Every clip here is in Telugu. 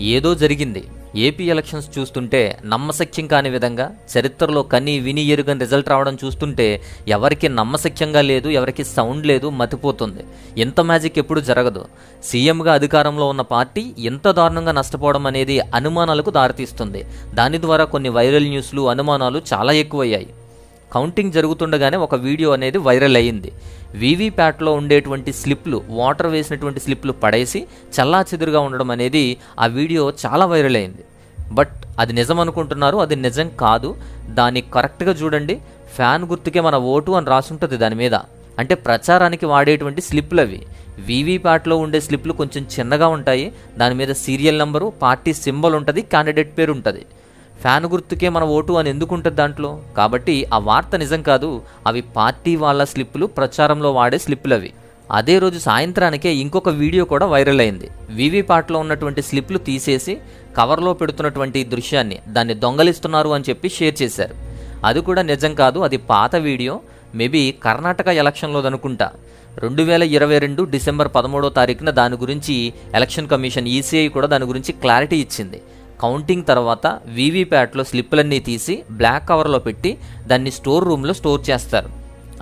ఏదో జరిగింది. ఏపీ ఎలక్షన్స్ చూస్తుంటే నమ్మశక్యం కాని విధంగా చరిత్రలో కని విని ఎరుగని రిజల్ట్ రావడం చూస్తుంటే ఎవరికి నమ్మశక్యంగా లేదు ఎవరికి సౌండ్ లేదు మతిపోతుంది. ఇంత మ్యాజిక్ ఎప్పుడు జరగదు. సీఎంగా అధికారంలో ఉన్న పార్టీ ఇంత దారుణంగా నష్టపోవడం అనేది అనుమానాలకు దారితీస్తుంది. దాని ద్వారా కొన్ని వైరల్ న్యూస్లు అనుమానాలు చాలా ఎక్కువయ్యాయి. కౌంటింగ్ జరుగుతుండగానే ఒక వీడియో అనేది వైరల్ అయ్యింది. వీవీప్యాట్లో ఉండేటువంటి స్లిప్లు వాటర్ వేసినటువంటి స్లిప్లు పడేసి చల్లా చెదురుగా ఉండడం అనేది ఆ వీడియో చాలా వైరల్ అయింది బట్ అది నిజం అనుకుంటున్నారు అది నిజం కాదు. దాన్ని కరెక్ట్గా చూడండి. ఫ్యాన్ గుర్తుకే మన ఓటు అని రాసుంటుంది దాని మీద. అంటే ప్రచారానికి వాడేటువంటి స్లిప్లు అవి. వీవీప్యాట్లో ఉండే స్లిప్లు కొంచెం చిన్నగా ఉంటాయి. దాని మీద సీరియల్ నెంబరు పార్టీ సింబల్ ఉంటుంది క్యాండిడేట్ పేరు ఉంటుంది. ఫ్యాన్ గుర్తుకే మన ఓటు అని ఎందుకు ఉంటుంది దాంట్లో? కాబట్టి ఆ వార్త నిజం కాదు అవి పార్టీ వాళ్ళ స్లిప్పులు ప్రచారంలో వాడే స్లిప్పులు అవి అదే రోజు సాయంత్రానికే ఇంకొక వీడియో కూడా వైరల్ అయింది. వీవీపాట్లో ఉన్నటువంటి స్లిప్లు తీసేసి కవర్లో పెడుతున్నటువంటి దృశ్యాన్ని దాన్ని దొంగలిస్తున్నారు అని చెప్పి షేర్ చేశారు. అది కూడా నిజం కాదు అది పాత వీడియో. మేబీ కర్ణాటక ఎలక్షన్లో అనుకుంటా. రెండు వేల ఇరవై రెండు డిసెంబర్ పదమూడో తారీఖున దాని గురించి ఎలక్షన్ కమిషన్ ఈసీఐ కూడా దాని గురించి క్లారిటీ ఇచ్చింది. కౌంటింగ్ తర్వాత వీవీప్యాట్లో స్లిప్పులన్నీ తీసి బ్లాక్ కవర్లో పెట్టి దాన్ని స్టోర్ రూమ్లో స్టోర్ చేస్తారు.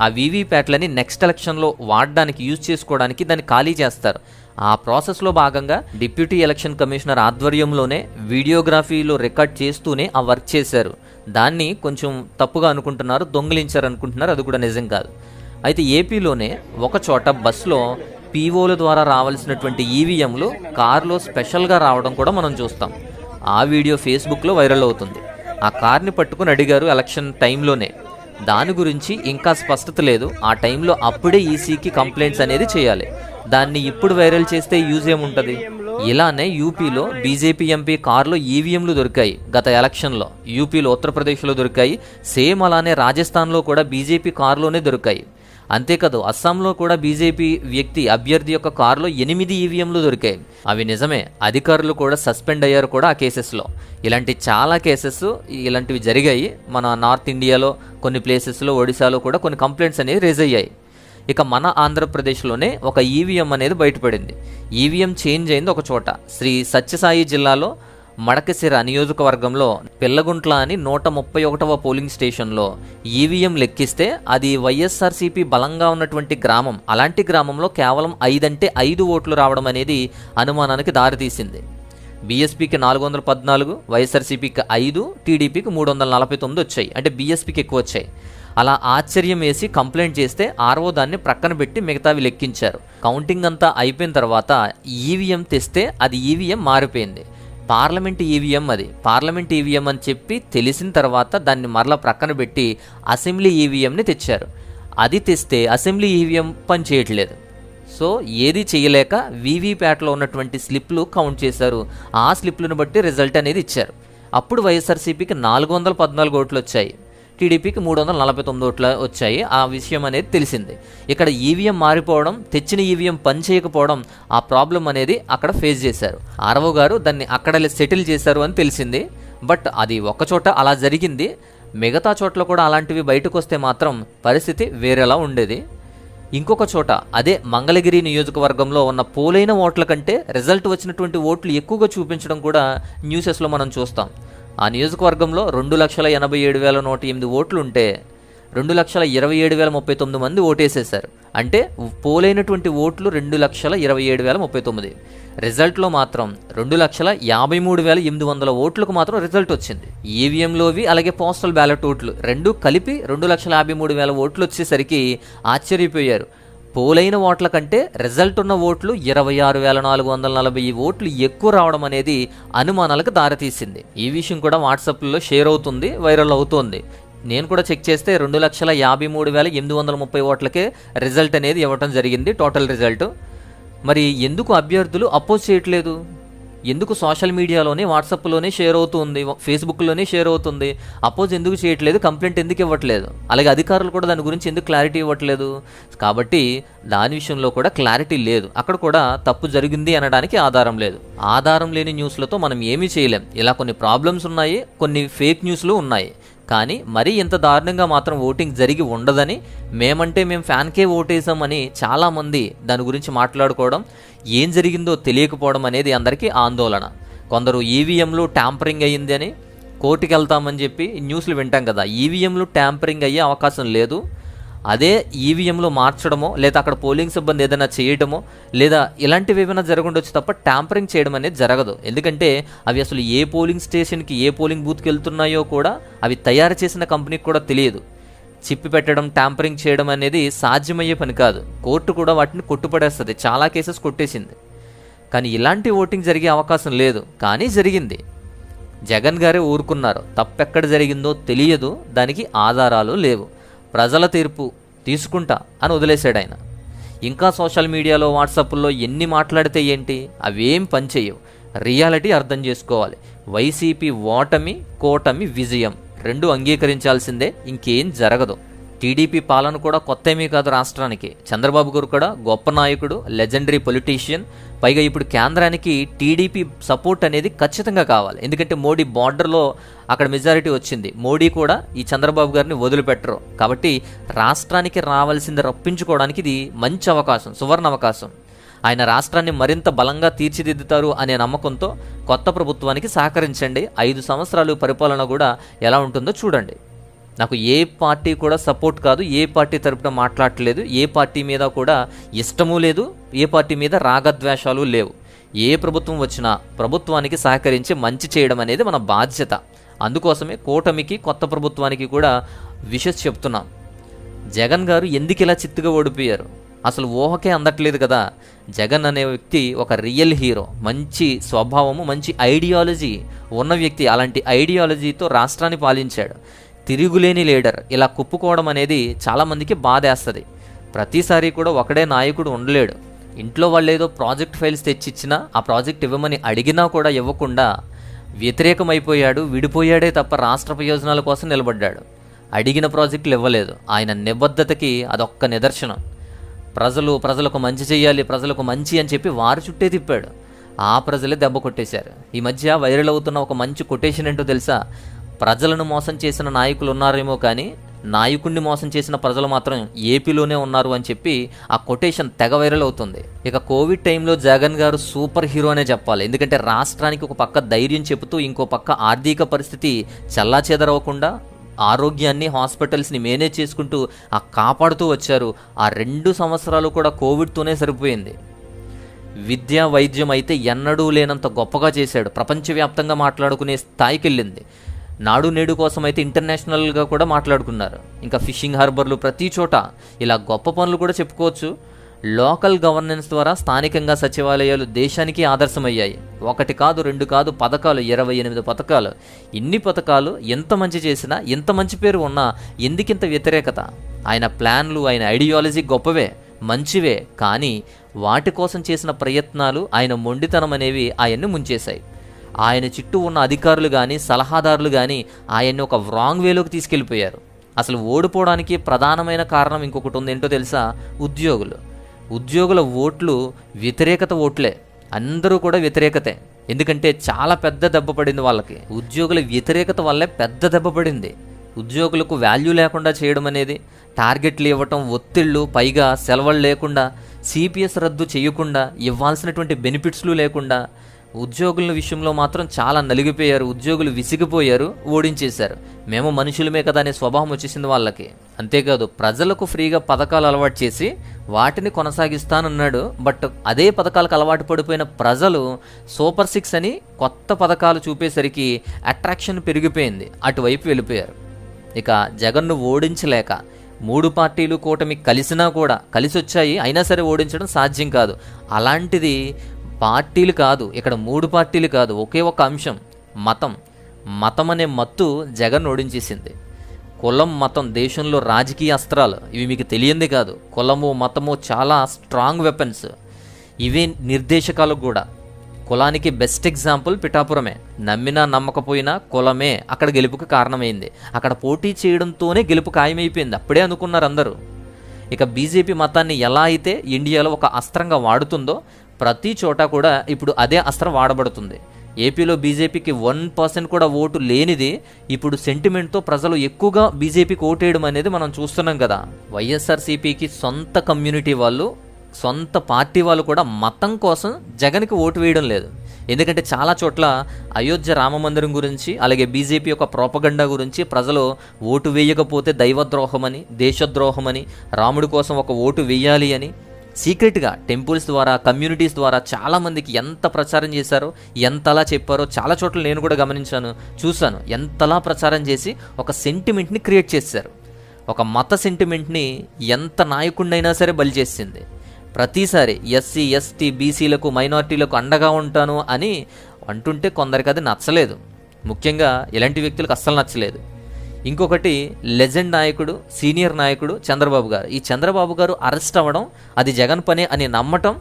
ఆ వీవీప్యాట్లని నెక్స్ట్ ఎలక్షన్లో వాడడానికి యూజ్ చేసుకోవడానికి దాన్ని ఖాళీ చేస్తారు. ఆ ప్రాసెస్లో భాగంగా డిప్యూటీ ఎలక్షన్ కమిషనర్ ఆధ్వర్యంలోనే వీడియోగ్రఫీలో రికార్డ్ చేస్తూనే ఆ వర్క్ చేశారు. దాన్ని కొంచెం తప్పుగా అనుకుంటున్నారు దొంగిలించారు అనుకుంటున్నారు అది కూడా నిజం కాదు. అయితే ఏపీలోనే ఒక చోట బస్సులో పీఓల ద్వారా రావాల్సినటువంటి ఈవీఎంలు కారులో స్పెషల్గా రావడం కూడా మనం చూస్తాం. ఆ వీడియో ఫేస్బుక్లో వైరల్ అవుతుంది. ఆ కార్ని పట్టుకుని అడిగారు ఎలక్షన్ టైంలోనే. దాని గురించి ఇంకా స్పష్టత లేదు. ఆ టైంలో అప్పుడే ఈసీకి కంప్లైంట్స్ అనేది చేయాలి. దాన్ని ఇప్పుడు వైరల్ చేస్తే యూజ్ ఏముంటుంది? ఇలానే యూపీలో బీజేపీ ఎంపీ కార్లో ఈవీఎంలు దొరికాయి గత ఎలక్షన్లో. యూపీలో ఉత్తరప్రదేశ్లో దొరికాయి. సేమ్ అలానే రాజస్థాన్లో కూడా బీజేపీ కారులోనే దొరికాయి. అంతేకాదు అస్సాంలో కూడా బీజేపీ వ్యక్తి అభ్యర్థి యొక్క కారులో ఎనిమిది ఈవీఎంలు దొరికాయి. అవి నిజమే అధికారులు కూడా సస్పెండ్ అయ్యారు కూడా ఆ కేసెస్లో. ఇలాంటి చాలా కేసెస్ ఇలాంటివి జరిగాయి. మన నార్త్ ఇండియాలో కొన్ని ప్లేసెస్లో ఒడిశాలో కూడా కొన్ని కంప్లైంట్స్ అనేవి రేజ్ అయ్యాయి. ఇక మన ఆంధ్రప్రదేశ్లోనే ఒక ఈవీఎం అనేది బయటపడింది. ఈవీఎం చేంజ్ అయింది ఒక చోట. శ్రీ సత్యసాయి జిల్లాలో మడకసిర నియోజకవర్గంలో పిల్లగుంట్ల అని నూట ముప్పై ఒకటవ పోలింగ్ స్టేషన్లో ఈవీఎం లెక్కిస్తే అది వైఎస్ఆర్సీపీ బలంగా ఉన్నటువంటి గ్రామం. అలాంటి గ్రామంలో కేవలం ఐదంటే ఐదు ఓట్లు రావడం అనేది అనుమానానికి దారితీసింది. బీఎస్పీకి నాలుగు వందల పద్నాలుగు వైఎస్ఆర్సీపీకి ఐదు టీడీపీకి మూడు వందల నలభై తొమ్మిది వచ్చాయి. అంటే బీఎస్పీకి ఎక్కువ వచ్చాయి. అలా ఆశ్చర్యం వేసి కంప్లైంట్ చేస్తే ఆర్ఓ దాన్ని ప్రక్కన పెట్టి మిగతావి లెక్కించారు. కౌంటింగ్ అంతా అయిపోయిన తర్వాత ఈవీఎం తెస్తే అది ఈవీఎం మారిపోయింది. పార్లమెంట్ ఈవీఎం అది. పార్లమెంట్ ఈవీఎం అని చెప్పి తెలిసిన తర్వాత దాన్ని మరలా ప్రక్కన పెట్టి అసెంబ్లీ ఈవీఎంని తెచ్చారు. అది తెస్తే అసెంబ్లీ ఈవీఎం పని చేయట్లేదు. సో ఏది చేయలేక వీవీప్యాట్లో ఉన్నటువంటి స్లిప్లు కౌంట్ చేశారు. ఆ స్లిప్లను బట్టి రిజల్ట్ అనేది ఇచ్చారు. అప్పుడు వైఎస్ఆర్సీపీకి నాలుగు వందల పద్నాలుగు ఓట్లు వచ్చాయి. టీడీపీకి మూడు వందల నలభై తొమ్మిది ఓట్లు వచ్చాయి. ఆ విషయం అనేది తెలిసింది. ఇక్కడ ఈవీఎం మారిపోవడం తెచ్చిన ఈవీఎం పని చేయకపోవడం ఆ ప్రాబ్లం అనేది అక్కడ ఫేస్ చేశారు. ఆరవ గారు దాన్ని అక్కడ సెటిల్ చేశారు అని తెలిసింది. బట్ అది ఒకచోట అలా జరిగింది. మిగతా చోట్ల కూడా అలాంటివి బయటకు వస్తే మాత్రం పరిస్థితి వేరేలా ఉండేది. ఇంకొక చోట అదే మంగళగిరి నియోజకవర్గంలో ఉన్న పోలైన ఓట్ల కంటే రిజల్ట్ వచ్చినటువంటి ఓట్లు ఎక్కువగా చూపించడం కూడా న్యూసెస్లో మనం చూస్తాం. ఆ నియోజకవర్గంలో రెండు లక్షల ఎనభై ఏడు వేల నూట ఎనిమిది ఓట్లుంటే రెండు లక్షల ఇరవై ఏడు వేల ముప్పై తొమ్మిది మంది ఓటేసేశారు. అంటే పోలైనటువంటి ఓట్లు రెండు లక్షల ఇరవై ఏడు వేల ముప్పై తొమ్మిది. రిజల్ట్లో మాత్రం రెండు లక్షల యాభై మూడు వేల ఎనిమిది వందల ఓట్లకు మాత్రం రిజల్ట్ వచ్చింది. ఈవీఎంలోవి అలాగే పోస్టల్ బ్యాలెట్ ఓట్లు రెండు కలిపి రెండు లక్షల యాభై మూడు వేల ఓట్లు వచ్చేసరికి ఆశ్చర్యపోయారు. పోలైన ఓట్ల కంటే రిజల్ట్ ఉన్న ఓట్లు ఇరవై ఆరు వేల నాలుగు వందల నలభై ఓట్లు ఎక్కువ రావడం అనేది అనుమానాలకు దారితీసింది. ఈ విషయం కూడా వాట్సాప్లో షేర్ అవుతుంది వైరల్ అవుతోంది. నేను కూడా చెక్ చేస్తే రెండు లక్షల యాభై మూడు వేల ఎనిమిది వందల ముప్పై ఓట్లకే రిజల్ట్ అనేది ఇవ్వటం జరిగింది టోటల్ రిజల్ట్ మరి ఎందుకు అభ్యర్థులు అపోజ్ చేయట్లేదు? ఎందుకు సోషల్ మీడియాలోనే వాట్సాప్లోనే షేర్ అవుతుంది ఫేస్బుక్లోనే షేర్ అవుతుంది? అపోజ్ ఎందుకు చేయట్లేదు కంప్లైంట్ ఎందుకు ఇవ్వట్లేదు? అలాగే అధికారులు కూడా దాని గురించి ఎందుకు క్లారిటీ ఇవ్వట్లేదు? కాబట్టి దాని విషయంలో కూడా క్లారిటీ లేదు. అక్కడ కూడా తప్పు జరిగింది అనడానికి ఆధారం లేదు. ఆధారం లేని న్యూస్లతో మనం ఏమీ చేయలేం. ఇలా కొన్ని ప్రాబ్లమ్స్ ఉన్నాయి కొన్ని ఫేక్ న్యూస్లు ఉన్నాయి. కానీ మరీ ఇంత దారుణంగా మాత్రం ఓటింగ్ జరిగి ఉండదని మేమంటే మేము ఫ్యాన్కే ఓటేసామని చాలామంది దాని గురించి మాట్లాడుకోవడం ఏం జరిగిందో తెలియకపోవడం అనేది అందరికీ ఆందోళన. కొందరు ఈవీఎంలు ట్యాంపరింగ్ అయ్యింది అని కోర్టుకి వెళ్తామని చెప్పి న్యూస్లు వింటాం కదా ఈవీఎంలు ట్యాంపరింగ్ అయ్యే అవకాశం లేదు. అదే ఈవీఎంలో మార్చడమో లేదా అక్కడ పోలింగ్ సిబ్బంది ఏదైనా చేయడమో లేదా ఇలాంటివి ఏమైనా జరగండొచ్చు తప్ప ట్యాంపరింగ్ చేయడం అనేది జరగదు. ఎందుకంటే అవి అసలు ఏ పోలింగ్ స్టేషన్కి ఏ పోలింగ్ బూత్కి వెళ్తున్నాయో కూడా అవి తయారు చేసిన కంపెనీకి కూడా తెలియదు. చిప్పి పెట్టడం ట్యాంపరింగ్ చేయడం అనేది సాధ్యమయ్యే పని కాదు. కోర్టు కూడా వాటిని కొట్టుపడేస్తుంది. చాలా కేసెస్ కొట్టేసింది. కానీ ఇలాంటి ఓటింగ్ జరిగే అవకాశం లేదు. కానీ జరిగింది. జగన్ గారే ఊరుకున్నారు. తప్పెక్కడ జరిగిందో తెలియదు. దానికి ఆధారాలు లేవు. ప్రజల తీర్పు తీసుకుంటా అని వదిలేశాడు ఆయన. ఇంకా సోషల్ మీడియాలో వాట్సాప్లో ఎన్ని మాట్లాడితే ఏంటి అవేం పనిచేయవు రియాలిటీ అర్థం చేసుకోవాలి. వైసీపీ ఓటమి కూటమి విజయం. రెండు అంగీకరించాల్సిందే ఇంకేం జరగదు. టీడీపీ పాలన కూడా కొత్త ఏమీ కాదు రాష్ట్రానికి. చంద్రబాబు గారు కూడా గొప్ప నాయకుడు లెజెండరీ పొలిటీషియన్ పైగా ఇప్పుడు కేంద్రానికి టీడీపీ సపోర్ట్ అనేది ఖచ్చితంగా కావాలి. ఎందుకంటే మోడీ బార్డర్లో అక్కడ మెజారిటీ వచ్చింది. మోడీ కూడా ఈ చంద్రబాబు గారిని వదిలిపెట్టరు. కాబట్టి రాష్ట్రానికి రావాల్సింది రప్పించుకోవడానికి ఇది మంచి అవకాశం సువర్ణ అవకాశం. ఆయన రాష్ట్రాన్ని మరింత బలంగా తీర్చిదిద్దుతారు అనే నమ్మకంతో కొత్త ప్రభుత్వానికి సహకరించండి. ఐదు సంవత్సరాలు పరిపాలన కూడా ఎలా ఉంటుందో చూడండి. నాకు ఏ పార్టీ కూడా సపోర్ట్ కాదు ఏ పార్టీ తరపున మాట్లాడట్లేదు ఏ పార్టీ మీద కూడా ఇష్టము లేదు ఏ పార్టీ మీద రాగద్వేషాలు లేవు. ఏ ప్రభుత్వం వచ్చినా ప్రభుత్వానికి సహకరించి మంచి చేయడం అనేది మన బాధ్యత. అందుకోసమే కూటమికి కొత్త ప్రభుత్వానికి కూడా విషస్ చెప్తున్నాం. జగన్ గారు ఎందుకు ఇలా చిత్తుగా ఓడిపోయారు? అసలు ఊహకే అందట్లేదు కదా. జగన్ అనే వ్యక్తి ఒక రియల్ హీరో. మంచి స్వభావము మంచి ఐడియాలజీ ఉన్న వ్యక్తి. అలాంటి ఐడియాలజీతో రాష్ట్రాన్ని పాలించాడు. తిరుగులేని లీడర్. ఇలా కుప్పుకోవడం అనేది చాలామందికి బాధేస్తుంది. ప్రతిసారి కూడా ఒకడే నాయకుడు ఉండలేడు. ఇంట్లో వాళ్ళు ఏదో ప్రాజెక్ట్ ఫైల్స్ తెచ్చిచ్చినా ఆ ప్రాజెక్ట్ ఇవ్వమని అడిగినా కూడా ఇవ్వకుండా వ్యతిరేకమైపోయాడు విడిపోయాడే తప్ప రాష్ట్ర ప్రయోజనాల కోసం నిలబడ్డాడు. అడిగిన ప్రాజెక్టులు ఇవ్వలేదు. ఆయన నిబద్ధతకి అదొక్క నిదర్శనం. ప్రజలు ప్రజలకు మంచి చేయాలి ప్రజలకు మంచి అని చెప్పి వారి చుట్టే తిప్పాడు. ఆ ప్రజలే దెబ్బ కొట్టేశారు. ఈ మధ్య వైరల్ అవుతున్న ఒక మంచి కొటేషన్ ఏంటో తెలుసా? ప్రజలను మోసం చేసిన నాయకులు ఉన్నారేమో కానీ నాయకుడిని మోసం చేసిన ప్రజలు మాత్రం ఏపీలోనే ఉన్నారు అని చెప్పి ఆ కొటేషన్ తెగ వైరల్ అవుతుంది. ఇక కోవిడ్ టైంలో జగన్ గారు సూపర్ హీరో అనే చెప్పాలి. ఎందుకంటే రాష్ట్రానికి ఒక పక్క ధైర్యం చెబుతూ ఇంకో పక్క ఆర్థిక పరిస్థితి చల్లా చెదరవకుండా ఆరోగ్యాన్ని హాస్పిటల్స్ని మేనేజ్ చేసుకుంటూ ఆ కాపాడుతూ వచ్చారు. ఆ రెండు సంవత్సరాలు కూడా కోవిడ్తోనే సరిపోయింది. విద్య వైద్యం అయితే ఎన్నడూ లేనంత గొప్పగా చేశాడు. ప్రపంచవ్యాప్తంగా మాట్లాడుకునే స్థాయికి వెళ్ళింది నాడు నేడు కోసం అయితే ఇంటర్నేషనల్గా కూడా మాట్లాడుకున్నారు. ఇంకా ఫిషింగ్ హార్బర్లు ప్రతి చోట ఇలా గొప్ప పనులు కూడా చెప్పుకోవచ్చు. లోకల్ గవర్నెన్స్ ద్వారా స్థానికంగా సచివాలయాలు దేశానికి ఆదర్శమయ్యాయి. ఒకటి కాదు రెండు కాదు పథకాలు ఇరవై ఎనిమిది పథకాలు. ఇన్ని పథకాలు ఎంత మంచి చేసినా ఎంత మంచి పేరు ఉన్నా ఎందుకింత వ్యతిరేకత? ఆయన ప్లాన్లు ఆయన ఐడియాలజీ గొప్పవే మంచివే. కానీ వాటి కోసం చేసిన ప్రయత్నాలు ఆయన మొండితనం అనేవి ఆయన్ని ముంచేశాయి. ఆయన చుట్టూ ఉన్న అధికారులు కానీ సలహాదారులు కానీ ఆయన్ని ఒక రాంగ్ వేలోకి తీసుకెళ్ళిపోయారు. అసలు ఓడిపోవడానికి ప్రధానమైన కారణం ఇంకొకటి ఉంది ఏంటో తెలుసా? ఉద్యోగులు. ఉద్యోగుల ఓట్లు వ్యతిరేకత ఓట్లే. అందరూ కూడా వ్యతిరేకతే. ఎందుకంటే చాలా పెద్ద దెబ్బ పడింది వాళ్ళకి. ఉద్యోగుల వ్యతిరేకత వల్లే పెద్ద దెబ్బ పడింది. ఉద్యోగులకు వాల్యూ లేకుండా చేయడం అనేది టార్గెట్లు ఇవ్వటం ఒత్తిళ్ళు పైగా సెలవులు లేకుండా సిపిఎస్ రద్దు చేయకుండా ఇవ్వాల్సినటువంటి బెనిఫిట్స్లు లేకుండా ఉద్యోగుల విషయంలో మాత్రం చాలా నలిగిపోయారు ఉద్యోగులు విసిగిపోయారు ఓడించేశారు. మేము మనుషులమే కదా అనే స్వభావం వచ్చేసింది వాళ్ళకి. అంతేకాదు ప్రజలకు ఫ్రీగా పథకాలు అలవాటు చేసి వాటిని కొనసాగిస్తానన్నాడు. బట్ అదే పథకాలకు అలవాటు పడిపోయిన ప్రజలు సూపర్ సిక్స్ అని కొత్త పథకాలు చూపేసరికి అట్రాక్షన్ పెరిగిపోయింది. అటువైపు వెళ్ళిపోయారు. ఇక జగన్ను ఓడించలేక మూడు పార్టీలు కూటమి కలిసినా కూడా కలిసి వచ్చాయి అయినా సరే ఓడించడం సాధ్యం కాదు. అలాంటిది పార్టీలు కాదు ఇక్కడ మూడు పార్టీలు కాదు ఒకే ఒక అంశం మతం. మతం అనే మత్తు జగన్ ఓడించేసింది. కులం మతం దేశంలో రాజకీయ అస్త్రాలు. ఇవి మీకు తెలియంది కాదు. కులము మతము చాలా స్ట్రాంగ్ వెపన్స్ ఇవే నిర్దేశకాలు కూడా. కులానికి బెస్ట్ ఎగ్జాంపుల్ పిఠాపురమే. నమ్మినా నమ్మకపోయినా కులమే అక్కడ గెలుపుకు కారణమైంది. అక్కడ పోటీ చేయడంతోనే గెలుపు ఖాయమైపోయింది. అప్పుడే అనుకున్నారు అందరూ ఇక బీజేపీ మతాన్ని ఎలా అయితే ఇండియాలో ఒక అస్త్రంగా వాడుతుందో ప్రతి చోట కూడా ఇప్పుడు అదే అస్త్రం వాడబడుతుంది. ఏపీలో బీజేపీకి వన్ పర్సెంట్ కూడా ఓటు లేనిది ఇప్పుడు సెంటిమెంట్తో ప్రజలు ఎక్కువగా బీజేపీకి ఓటేయడం అనేది మనం చూస్తున్నాం కదా. వైఎస్ఆర్సీపీకి సొంత కమ్యూనిటీ వాళ్ళు సొంత పార్టీ వాళ్ళు కూడా మతం కోసం జగన్కి ఓటు వేయడం లేదు. ఎందుకంటే చాలా చోట్ల అయోధ్య రామ మందిరం గురించి అలాగే బీజేపీ యొక్క ప్రోపగండా గురించి ప్రజలు ఓటు వేయకపోతే దైవద్రోహమని దేశద్రోహమని రాముడి కోసం ఒక ఓటు వేయాలి అని సీక్రెట్గా టెంపుల్స్ ద్వారా కమ్యూనిటీస్ ద్వారా చాలామందికి ఎంత ప్రచారం చేశారో ఎంతలా చెప్పారో చాలా చోట్ల నేను కూడా గమనించాను చూశాను. ఎంతలా ప్రచారం చేసి ఒక సెంటిమెంట్ని క్రియేట్ చేశారు. ఒక మత సెంటిమెంట్ని ఎంత నాయకుడినైనా సరే బలి చేసింది. ప్రతిసారి ఎస్సీ ఎస్టీ బీసీలకు మైనార్టీలకు అండగా ఉంటాను అని అంటుంటే కొందరికి అది నచ్చలేదు. ముఖ్యంగా ఇలాంటి వ్యక్తులకు అస్సలు నచ్చలేదు. ఇంకొకటి లెజెండ్ నాయకుడు సీనియర్ నాయకుడు చంద్రబాబు గారు. ఈ చంద్రబాబు గారు అరెస్ట్ అవ్వడం అది జగన్ పనే అని నమ్మటం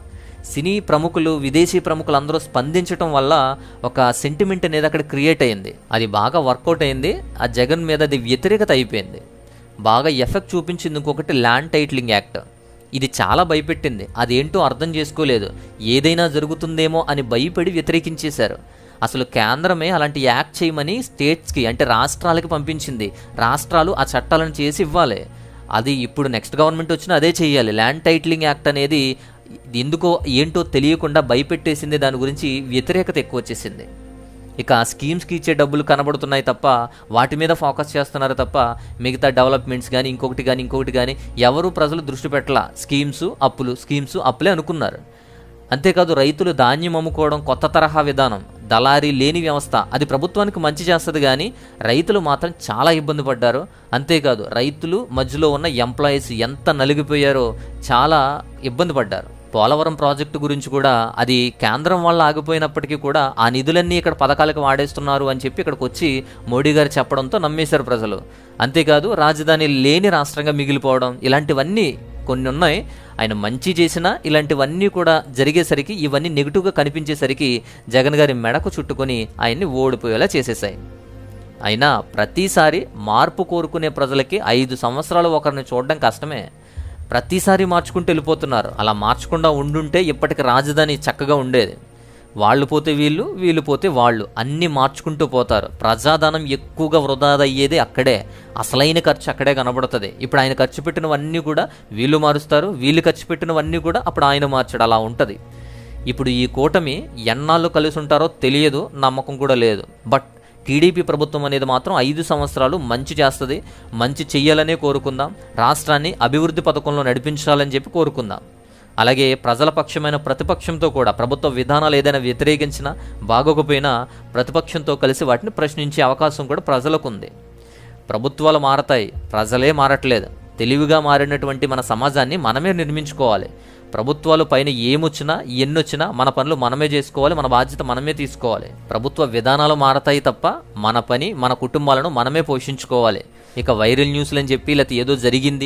సినీ ప్రముఖులు విదేశీ ప్రముఖులు అందరూ స్పందించడం వల్ల ఒక సెంటిమెంట్ అనేది అక్కడ క్రియేట్ అయింది. అది బాగా వర్కౌట్ అయింది ఆ జగన్ మీద అది వ్యతిరేకత అయిపోయింది. బాగా ఎఫెక్ట్ చూపించింది ఇంకొకటి ల్యాండ్ టైటిలింగ్ యాక్ట్ ఇది చాలా భయపెట్టింది. అదేంటో అర్థం చేసుకోలేదు. ఏదైనా జరుగుతుందేమో అని భయపడి వ్యతిరేకించేశారు. అసలు కేంద్రమే అలాంటి యాక్ట్ చేయమని స్టేట్స్కి అంటే రాష్ట్రాలకి పంపించింది. రాష్ట్రాలు ఆ చట్టాలను చేసి ఇవ్వాలి. అది ఇప్పుడు నెక్స్ట్ గవర్నమెంట్ వచ్చినా అదే చేయాలి. ల్యాండ్ టైటిలింగ్ యాక్ట్ అనేది ఎందుకో ఏంటో తెలియకుండా భయపెట్టేసింది. దాని గురించి వ్యతిరేకత ఎక్కువ వచ్చేసింది. ఇక స్కీమ్స్కి ఇచ్చే డబ్బులు కనబడుతున్నాయి తప్ప వాటి మీద ఫోకస్ చేస్తున్నారు తప్ప మిగతా డెవలప్మెంట్స్ కానీ ఇంకొకటి కానీ ఇంకొకటి కానీ ఎవరు ప్రజలు దృష్టి పెట్టలా? స్కీమ్స్ అప్పులు స్కీమ్స్ అప్పులే అనుకున్నారు. అంతేకాదు రైతులు ధాన్యం అమ్ముకోవడం కొత్త తరహా విధానం దళారీ లేని వ్యవస్థ అది ప్రభుత్వానికి మంచి చేస్తుంది కానీ రైతులు మాత్రం చాలా ఇబ్బంది పడ్డారు. అంతేకాదు రైతులు మధ్యలో ఉన్న ఎంప్లాయీస్ ఎంత నలిగిపోయారో చాలా ఇబ్బంది పడ్డారు. పోలవరం ప్రాజెక్టు గురించి కూడా అది కేంద్రం వల్ల ఆగిపోయినప్పటికీ కూడా ఆ నిధులన్నీ ఇక్కడ పథకాలకు వాడేస్తున్నారు అని చెప్పి ఇక్కడికి వచ్చి మోడీ గారు చెప్పడంతో నమ్మేశారు ప్రజలు. అంతేకాదు రాజధాని లేని రాష్ట్రంగా మిగిలిపోవడం ఇలాంటివన్నీ కొన్ని ఉన్నాయి. ఆయన మంచి చేసినా ఇలాంటివన్నీ కూడా జరిగేసరికి ఇవన్నీ నెగిటివ్గా కనిపించేసరికి జగన్ గారి మెడకు చుట్టుకొని ఆయన్ని ఓడిపోయేలా చేసేసాయి. అయినా ప్రతిసారి మార్పు కోరుకునే ప్రజలకి ఐదు సంవత్సరాలు ఒకరిని చూడడం కష్టమే. ప్రతిసారి మార్చుకుంటూ వెళ్ళిపోతున్నారు. అలా మార్చకుండా ఉండుంటే ఇప్పటికి రాజధాని చక్కగా ఉండేది. వాళ్ళు పోతే వీళ్ళు వీళ్ళు పోతే వాళ్ళు. అన్నీ మార్చుకుంటూ పోతారు. ప్రజాధనం ఎక్కువగా వృధా అయ్యేది అక్కడే. అసలైన ఖర్చు అక్కడే కనబడుతుంది. ఇప్పుడు ఆయన ఖర్చు పెట్టినవన్నీ కూడా వీళ్ళు మారుస్తారు. వీళ్ళు ఖర్చు పెట్టినవన్నీ కూడా అప్పుడు ఆయన మార్చడు. అలా ఉంటుంది. ఇప్పుడు ఈ కూటమి ఎన్నాళ్ళు కలిసి ఉంటారో తెలియదు నమ్మకం కూడా లేదు. బట్ టీడీపీ ప్రభుత్వం అనేది మాత్రం ఐదు సంవత్సరాలు మంచి చేస్తుంది. మంచి చెయ్యాలనే కోరుకుందాం. రాష్ట్రాన్ని అభివృద్ధి పథకంలో నడిపించాలని చెప్పి కోరుకుందాం. అలాగే ప్రజల పక్షమైన ప్రతిపక్షంతో కూడా ప్రభుత్వ విధానాలు ఏదైనా వ్యతిరేకించినా బాగోకపోయినా ప్రతిపక్షంతో కలిసి వాటిని ప్రశ్నించే అవకాశం కూడా ప్రజలకు ఉంది ప్రభుత్వాలు మారతాయి ప్రజలే మారట్లేదు. తెలివిగా మారినటువంటి మన సమాజాన్ని మనమే నిర్మించుకోవాలి. ప్రభుత్వాలు పైన ఏమొచ్చినా ఎన్నొచ్చినా మన పనులు మనమే చేసుకోవాలి మన బాధ్యత మనమే తీసుకోవాలి. ప్రభుత్వ విధానాలు మారతాయి తప్ప మన పని మన కుటుంబాలను మనమే పోషించుకోవాలి. ఇక వైరల్ న్యూస్లు అని చెప్పి లేకపోతే ఏదో జరిగింది